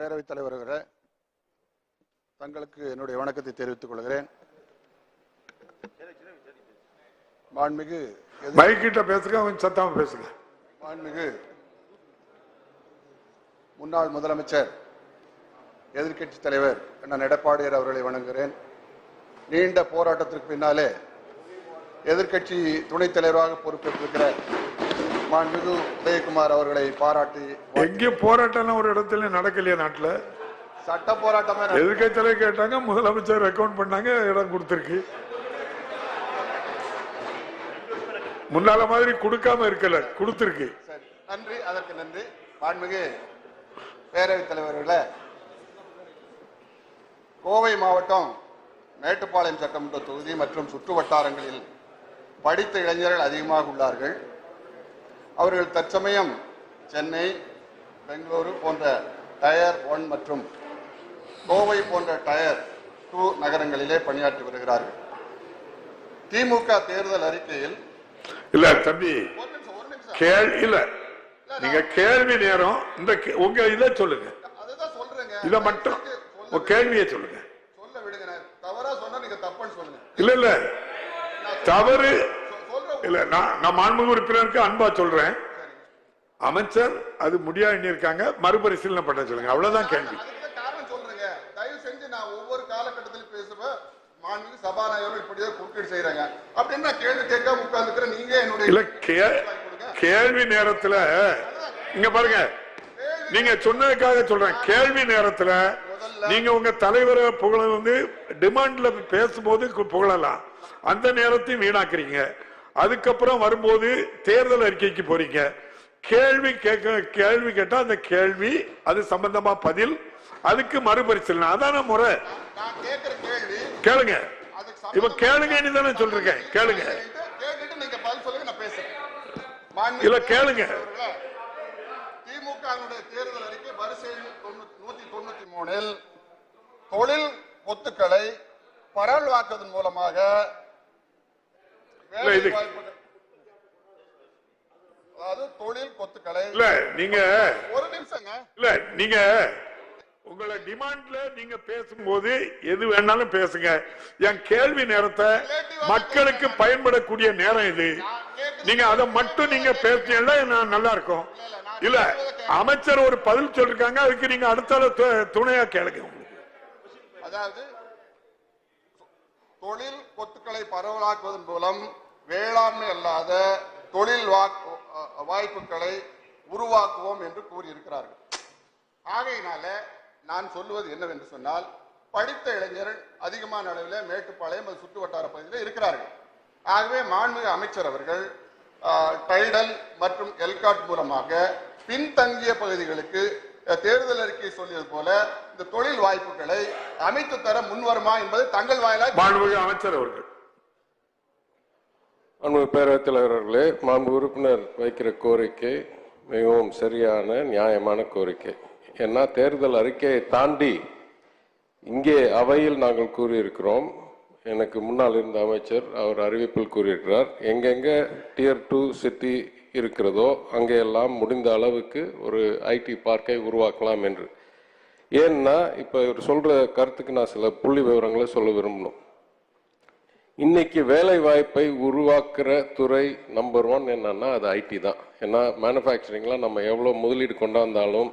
பேரவைத் தலைவர் அவர்களே தங்களுக்கு என்னுடைய வணக்கத்தை தெரிவித்துக் கொள்கிறேன். மாண்புமிகு எதிர்- மைக்கிட்ட பேசுங்க கொஞ்சம் சத்தமா பேசுங்க. மாண்புமிகு முன்னாள் முதலமைச்சர் எதிர்க்கட்சி தலைவர் அண்ணன் எடப்பாடியார் அவர்களை வணங்குகிறேன். நீண்ட போராட்டத்திற்கு பின்னாலே எதிர்க்கட்சி துணைத் தலைவராக பொறுப்பேற்றிருக்கிற மாண்புமிகு உதயகுமார் அவர்களை பாராட்டி எங்கேயும் போராட்டம் ஒரு இடத்துல நடக்கலையா நாட்டுல? சட்ட போராட்டமே எதிர்க்கட்சியில கேட்டாங்க முதலமைச்சர் ரெக்கமெண்ட் பண்ணாங்க இடம் கொடுத்திருக்கு. முன்னால மாதிரி கொடுக்காம இருக்கல கொடுத்திருக்கு. சரி நன்றி அதற்கு நன்றி. மாண்புமிகு பேரவைத் தலைவர்களே கோவை மாவட்டம் மேட்டுப்பாளையம் சட்டமன்ற தொகுதி மற்றும் சுற்று வட்டாரங்களில் படித்த இளைஞர்கள் அதிகமாக உள்ளார்கள். அவர்கள் தற்சமயம் சென்னை பெங்களூரு போன்ற டயர் ஒன் மற்றும் கோவை போன்ற டயர் டூ நகரங்களிலே பணியாற்றி வருகிறார்கள். திமுக தேர்தல் அறிக்கையில் இல்ல தம்பி. ஒரு நிமிஷம் ஒரு நிமிஷம். கேள்வி இல்ல. நீங்க கேள்வி நேரம் இந்த உங்க இதை சொல்லுங்க. இத மட்டும் உங்க கேள்வியை சொல்லுங்க. சொல்ல விடுங்க. தவறா சொன்னா நீங்க தப்புன்னு சொல்லுங்க. இல்ல இல்ல. தவறு இல்ல நான் நான் மாண்புமிகு உறுப்பினருக்கு அன்பா சொல்றேன். அமைச்சர் அது முடியாது இருக்காங்க மறுபரிசீலனை பண்ண சொல்லுங்க. அவ்வளவுதான் கேள்வி. அதுக்கு தான் காரணம் சொல்றேங்க. தயவு செஞ்சு நான் ஒவ்வொரு காலகட்டத்திலும் பேசுவேன் மாண்புமிகு சபாநாயகரும் இப்படியே குறுக்கீடு செய்யறாங்க அப்படின்னு கேள்வி கேட்காம உட்கார்ந்துக்கிறேன் நீங்க என்னுடைய கேள்வி நேரத்துல இங்க பாருங்க. நீங்க சொன்னதுக்காக சொல்றேன். கேள்வி நேரத்துல நீங்க உங்க தலைவரை புகழ வந்து டிமாண்ட்ல பேசும்போது புகழலாம். அந்த நேரத்தையும் வீணாக்குறீங்க. அதுக்கப்புறம் வரும்போது தேர்தல் அறிக்கைக்கு போறீங்க. கேள்வி கேட்க கேள்வி கேட்டா அந்த கேள்வி அது சம்பந்தமா பதில் அதுக்கு மறுபரிசீலனை. அதான முறை. நான் கேட்கிற கேள்வி கேளுங்க. இப்ப கேளுங்கன்னு தானே சொல்றேன் கேளுங்க. இல்ல, கேளுங்க. திமுகவினுடைய தேர்தல் அறிக்கை வரிசை நூத்தி தொண்ணூத்தி மூணில் தொழில் ஒத்துக்களை பரவலாக்குவதன் மூலமாக அதாவது தொழில் கொத்துக்களை இல்ல நீங்க ஒரு நிமிஷங்க. இல்ல நீங்க உங்களை டிமாண்ட்ல நீங்க பேசும்போது எது வேணாலும் பேசுங்க. என் கேள்வி நேரத்தை மக்களுக்கு பயன்படக்கூடிய நேரம் இது. நீங்க அதை மட்டும் நீங்க நான் நல்லா இருக்கும்? இல்ல அமைச்சர் ஒரு பதில் சொல்லிருக்காங்க. அதுக்கு நீங்க அடுத்த துணையா கேளுங்க அதாவது தொழில் கொத்துக்களை பரவலாக்குவதன் மூலம் வேளாண்மை அல்லாத தொழில் வாக்கு- வாய்ப்புகளை உருவாக்குவோம் என்று கூறியிருக்கிறார்கள். ஆகையினால நான் சொல்லுவது என்னவென்று சொன்னால் படித்த இளைஞர்கள் அதிகமான அளவில் மேட்டுப்பாளையம் அது சுற்று வட்டார பகுதியில் இருக்கிறார்கள். ஆகவே மாண்புமிகு அமைச்சர் அவர்கள் டைடல் மற்றும் எல்காட் மூலமாக பின்தங்கிய பகுதிகளுக்கு தேர்தல் அறிக்கை சொல்லியது போல இந்த தொழில் வாய்ப்புகளை அமைத்து தர முன்வருமா என்பது தங்கள் வாயிலாக மாண்புமிகு அமைச்சர் அவர்கள். அன்பு பேரவைத் தலைவர் அவர்களே மாண்பு உறுப்பினர் வைக்கிற கோரிக்கை மிகவும் சரியான நியாயமான கோரிக்கை. ஏன்னா தேர்தல் அறிக்கையை தாண்டி இங்கே அவையில் நாங்கள் கூறியிருக்கிறோம். எனக்கு முன்னால் இருந்த அமைச்சர் அவர் அறிவிப்பில் கூறியிருக்கிறார். எங்கெங்க டியர் டூ சிட்டி இருக்கிறதோ அங்கெல்லாம் முடிந்த அளவுக்கு ஒரு ஐடி பார்க்கை உருவாக்கலாம் என்று. ஏன்னா இப்போ இவர் சொல்ற கருத்துக்கு நான் சில புள்ளி விவரங்களை சொல்ல விரும்பணும். இன்னைக்கு வேலை வாய்ப்பை உருவாக்குற துறை நம்பர் ஒன் என்னன்னா அது ஐடி தான். ஏன்னா மேனுஃபேக்சரிங்லாம் நம்ம எவ்வளோ முதலீடு கொண்டாந்தாலும்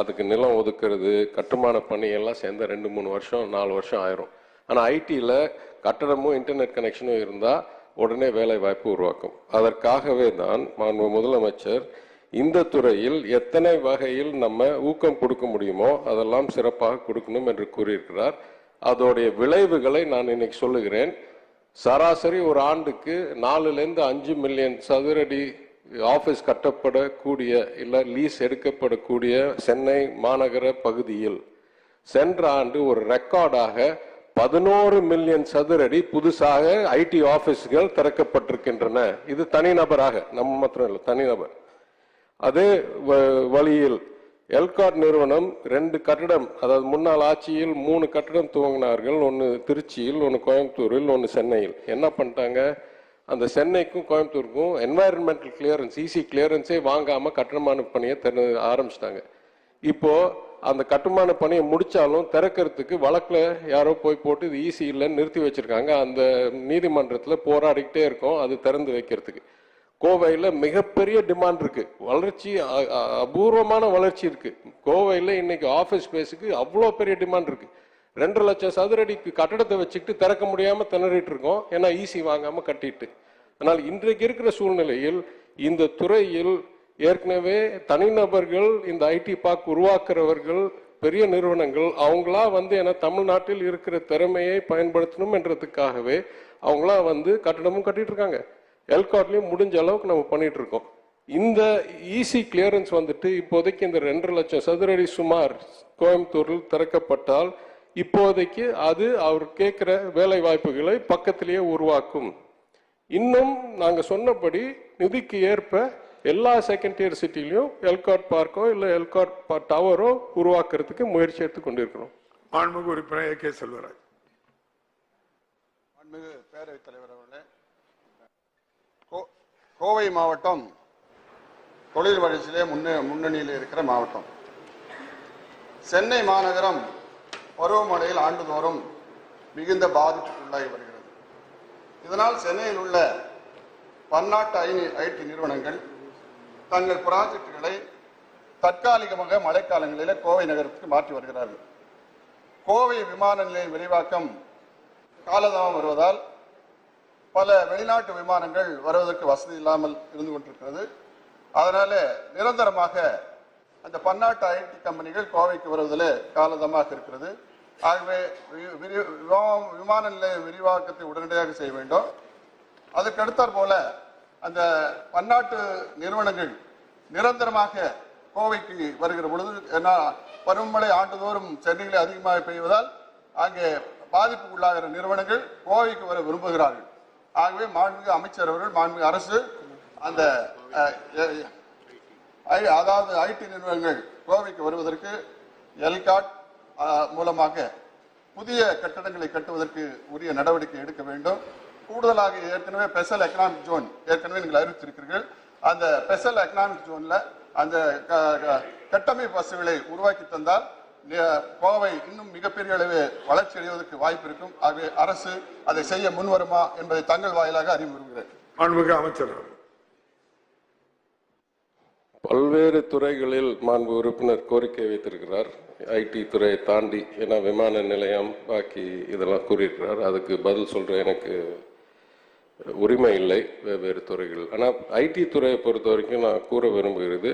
அதுக்கு நிலம் ஒதுக்குறது கட்டுமான பணியெல்லாம் சேர்ந்த ரெண்டு மூணு வருஷம் நாலு வருஷம் ஆயிரும். ஆனால் ஐடியில் கட்டடமும் இன்டர்நெட் கனெக்ஷனும் இருந்தால் உடனே வேலை வாய்ப்பு உருவாக்கும். அதற்காகவே தான் மாண்பு முதலமைச்சர் இந்த துறையில் எத்தனை வகையில் நம்ம ஊக்கம் கொடுக்க முடியுமோ அதெல்லாம் சிறப்பாக கொடுக்கணும் என்று கூறியிருக்கிறார். அதோடைய விளைவுகளை நான் இன்னைக்கு சொல்லுகிறேன். சராசரி ஒரு ஆண்டுக்கு நாலுலேருந்து அஞ்சு மில்லியன் சதுரடி ஆஃபீஸ் கட்டப்படக்கூடிய இல்லை லீஸ் எடுக்கப்படக்கூடிய சென்னை மாநகர பகுதியில் சென்ற ஆண்டு ஒரு ரெக்கார்டாக பதினோரு மில்லியன் சதுரடி புதுசாக ஐடி ஆபீஸ்கள் திறக்கப்பட்டிருக்கின்றன. இது தனிநபராக நம்ம மாத்திரம் இல்லை தனிநபர் அதே வ- வழியில் எல்காட் நிறுவனம் ரெண்டு கட்டடம் அதாவது முன்னாள் ஆட்சியில் மூணு கட்டடம் துவங்கினார்கள். ஒன்று திருச்சியில் ஒன்று கோயம்புத்தூரில் ஒன்று சென்னையில். என்ன பண்ணிட்டாங்க? அந்த சென்னைக்கும் கோயம்புத்தூருக்கும் என்வாயர்மெண்டல் கிளியரன்ஸ் இசி கிளியரன்ஸே வாங்காமல் கட்டணமான பணியை திற ஆரம்பிச்சிட்டாங்க. இப்போது அந்த கட்டுமான பணியை முடித்தாலும் திறக்கிறதுக்கு வழக்கில் யாரோ போய் போட்டு இது ஈஸி இல்லைன்னு நிறுத்தி வச்சுருக்காங்க. அந்த நீதிமன்றத்தில் போராடிக்கிட்டே இருக்கோம். அது திறந்து வைக்கிறதுக்கு. கோவையில் மிகப்பெரிய டிமாண்ட் இருக்குது வளர்ச்சி அ- அபூர்வமான வளர்ச்சி இருக்குது கோவையில் இன்னைக்கு ஆஃபீஸ் ஸ்பேஸுக்கு அவ்வளோ பெரிய டிமாண்ட் இருக்குது ரெண்டு லட்சம் சதுரடிக்கு கட்டடத்தை வச்சுக்கிட்டு திறக்க முடியாமல் திணறிட்டு இருக்கோம். ஏன்னா ஈஸி வாங்காமல் கட்டிட்டு. ஆனால் இன்றைக்கு இருக்கிற சூழ்நிலையில் இந்த துறையில் ஏற்கனவே தனிநபர்கள் இந்த ஐடி பார்க் உருவாக்குறவர்கள் பெரிய நிறுவனங்கள் அவங்களா வந்து ஏன்னா தமிழ்நாட்டில் இருக்கிற திறமையை பயன்படுத்தணும் என்றதுக்காகவே அவங்களா வந்து கட்டடமும் கட்டிட்டு இருக்காங்க. எல்காட்லயும் முடிஞ்ச அளவுக்கு நம்ம பண்ணிட்டு இருக்கோம். இந்த ஈசி கிளியரன்ஸ் வந்துட்டு இப்போதைக்கு இந்த ரெண்டரை லட்சம் சதுரடி சுமார் கோயம்புத்தூரில் திறக்கப்பட்டால் இப்போதைக்கு அது அவர் கேட்குற வேலை வாய்ப்புகளை பக்கத்திலேயே உருவாக்கும். இன்னும் நாங்கள் சொன்னபடி நிதிக்கு ஏற்ப எல்லா செகண்ட் டியர் சிட்டிலையும் எல்காட் பார்க்கோ இல்ல எல்காட் டவரோ உருவாக்குறதுக்கு முயற்சி எடுத்து கொண்டிருக்கிறோம். மாண்புமிகு உறுப்பினர் ஏ. கே. செல்வராஜ். மாண்புமிகு பேரவைத் தலைவர் அவர்களே கோ- கோவை மாவட்டம் தொழில் வளர்ச்சியிலே முன்னே முன்னணியில் இருக்கிற மாவட்டம். சென்னை மாநகரம் பருவமழையில் ஆண்டுதோறும் மிகுந்த பாதிப்புக்குள்ளாகி வருகிறது. இதனால் சென்னையில் உள்ள பன்னாட்டு ஐ- ஐடி நிறுவனங்கள் தங்கள் ப்ராஜெக்டுகளை தற்காலிகமாக மழைக்காலங்களில் கோவை நகரத்துக்கு மாற்றி வருகிறார்கள். கோவை விமான நிலைய விரிவாக்கம் காலதாமம் வருவதால் பல வெளிநாட்டு விமானங்கள் வருவதற்கு வசதி இல்லாமல் இருந்து கொண்டிருக்கிறது. அதனால நிரந்தரமாக அந்த பன்னாட்டு ஐடி கம்பெனிகள் கோவைக்கு வருவதில் காலதாமாக இருக்கிறது. ஆகவே வி- விரி- விமா- விமான நிலைய விரிவாக்கத்தை உடனடியாக செய்ய வேண்டும். அதுக்கு அடுத்தாற் போல அந்த பன்னாட்டு நிறுவனங்கள் நிரந்தரமாக கோவைக்கு வருகிற பொழுது ஏன்னா பருவமழை ஆண்டுதோறும் சென்னையில் அதிகமாக பெய்வதால் அங்கே பாதிப்புக்குள்ளாகிற நிறுவனங்கள் கோவைக்கு வர விரும்புகிறார்கள். ஆகவே மாண்புமிகு அமைச்சர் அவர்கள் மாண்புமிகு அரசு அந்த ஐ- அதாவது ஐடி நிறுவனங்கள் கோவைக்கு வருவதற்கு எல்காட் மூலமாக புதிய கட்டடங்களை கட்டுவதற்கு உரிய நடவடிக்கை எடுக்க வேண்டும். கூடுதலாக ஏற்கனவே ஸ்பெஷல் எக்கனாமிக் ஜோன் ஏற்கனவே நீங்கள் அறிவித்திருக்கிறீர்கள். அந்த ஸ்பெஷல் எக்கனாமிக் ஜோன்ல அந்த க- க- கட்டமைப்பு வசதிகளை உருவாக்கி தந்தால் கோவை இன்னும் மிகப்பெரிய அளவு வளர்ச்சி அடைவதற்கு வாய்ப்பு இருக்கும். ஆகவே அரசு அதை செய்ய முன்வருமா என்பதை தங்கள் வாயிலாக அறிவு விரும்புகிறேன். மாண்புமிகு அமைச்சர். பல்வேறு துறைகளில் மாண்பு உறுப்பினர் கோரிக்கை வைத்திருக்கிறார். ஐடி துறையை தாண்டி ஏன்னா விமான நிலையம் பாக்கி இதெல்லாம் கூறியிருக்கிறார். அதுக்கு பதில் சொல்ற எனக்கு உரிமை இல்லை வெவ்வேறு துறைகள். ஆனால் ஐடி துறையை பொறுத்த வரைக்கும் நான் கூற விரும்புகிறது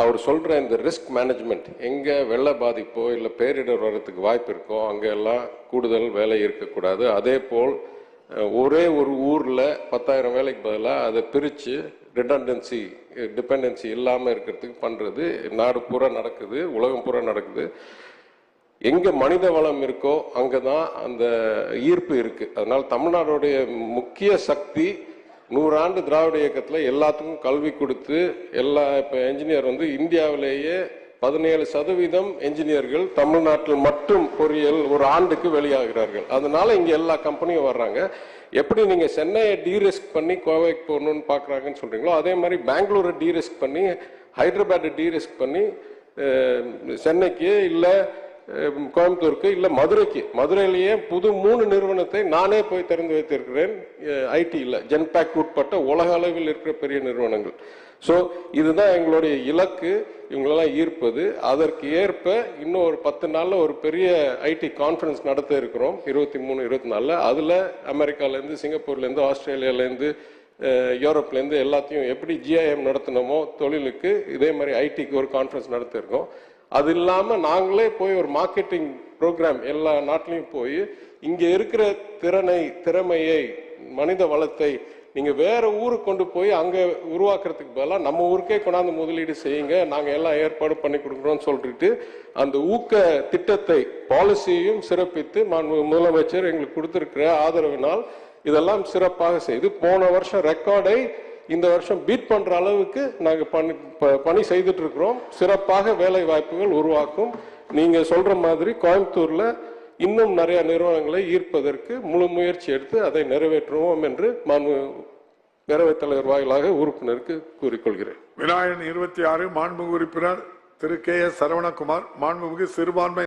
அவர் சொல்கிற இந்த ரிஸ்க் மேனேஜ்மெண்ட் எங்கே வெள்ள பாதிப்போ இல்லை பேரிடர் வர்றதுக்கு வாய்ப்பு இருக்கோ அங்கெல்லாம் கூடுதல் வேலை இருக்கக்கூடாது. அதே போல் ஒரே ஒரு ஊரில் பத்தாயிரம் வேலைக்கு பதிலாக அதை பிரித்து ரிடண்டன்சி டிபெண்டன்சி இல்லாமல் இருக்கிறதுக்கு பண்ணுறது நாடு பூரா நடக்குது உலகம் பூரா நடக்குது. எங்க மனித வளம் இருக்கோ அங்கதான் அந்த ஈர்ப்பு இருக்கு. அதனால தமிழ்நாடுடைய முக்கிய சக்தி நூறாண்டு திராவிட இயக்கத்துல எல்லாத்துக்கும் கல்வி கொடுத்து எல்லா இப்ப என்ஜினியர் வந்து இந்தியாவிலேயே பதினேழு சதவீதம் என்ஜினியர்கள் தமிழ்நாட்டில் மட்டும் பொறியியல் ஒரு ஆண்டுக்கு வெளியாகிறார்கள். அதனால இங்க எல்லா கம்பெனியும் வர்றாங்க. எப்படி நீங்க சென்னையை டீரிஸ்க் பண்ணி கோவைக்கு போகணும்னு பாக்குறாங்கன்னு சொல்றீங்களோ அதே மாதிரி பெங்களூரை டீரிஸ்க் பண்ணி ஹைதராபாத்தை டீரிஸ்க் பண்ணி சென்னைக்கு இல்லை கோயம்புத்தூருக்கு இல்லை மதுரைக்கு. மதுரையிலேயே புது மூணு நிறுவனத்தை நானே போய் திறந்து வைத்திருக்கிறேன். ஐடியில் ஜென்பேக் உட்பட்ட உலக அளவில் இருக்கிற பெரிய நிறுவனங்கள். ஸோ இதுதான் எங்களுடைய இலக்கு. இவங்களெல்லாம் ஈர்ப்பது. அதற்கு ஏற்ப இன்னும் ஒரு பத்து நாளில் ஒரு பெரிய ஐடி கான்ஃபரன்ஸ் நடத்த இருக்கிறோம். இருபத்தி மூணு இருபத்தி நாலில். அதில் அமெரிக்காலேருந்து சிங்கப்பூர்லேருந்து ஆஸ்திரேலியாலேருந்து யூரோப்லேருந்து எல்லாத்தையும் எப்படி ஜிஐஎம் நடத்தினோமோ தொழிலுக்கு இதே மாதிரி ஐடிக்கு ஒரு கான்ஃபரன்ஸ் நடத்திருக்கோம். அது இல்லாமல் நாங்களே போய் ஒரு மார்க்கெட்டிங் ப்ரோக்ராம் எல்லா நாட்டிலையும் போய் இங்கே இருக்கிற திறனை திறமையை மனித வளத்தை நீங்கள் வேற ஊருக்கு கொண்டு போய் அங்கே உருவாக்குறதுக்கு பதிலாக நம்ம ஊருக்கே கொண்டாந்து முதலீடு செய்யுங்க நாங்கள் எல்லாம் ஏற்பாடு பண்ணி கொடுக்குறோம்னு சொல்லிட்டு அந்த ஊக்க திட்டத்தை பாலிசியையும் சிறப்பித்து முதலமைச்சர் எங்களுக்கு கொடுத்துருக்கிற ஆதரவினால் இதெல்லாம் சிறப்பாக செய்து போன வருஷம் ரெக்கார்டை இந்த வருஷம் பீட் பண்ற அளவுக்கு நாங்க பணி பணி செய்துட்டு இருக்கிறோம் சிறப்பாக வேலை வாய்ப்புகள் உருவாக்கும். நீங்க சொல்ற மாதிரி கோயம்புத்தூர்ல இன்னும் நிறைய நிறுவனங்களை ஈர்ப்பதற்கு முழு முயற்சி எடுத்து அதை நிறைவேற்றுவோம் என்று மாண்பு பேரவைத் தலைவர் வாயிலாக உறுப்பினருக்கு கூறிக்கொள்கிறேன். விநாயகன் இருபத்தி ஆறு மாண்புமிகு உறுப்பினர் திரு கே எஸ் சரவணகுமார் மாண்புமிகு சிறுபான்மை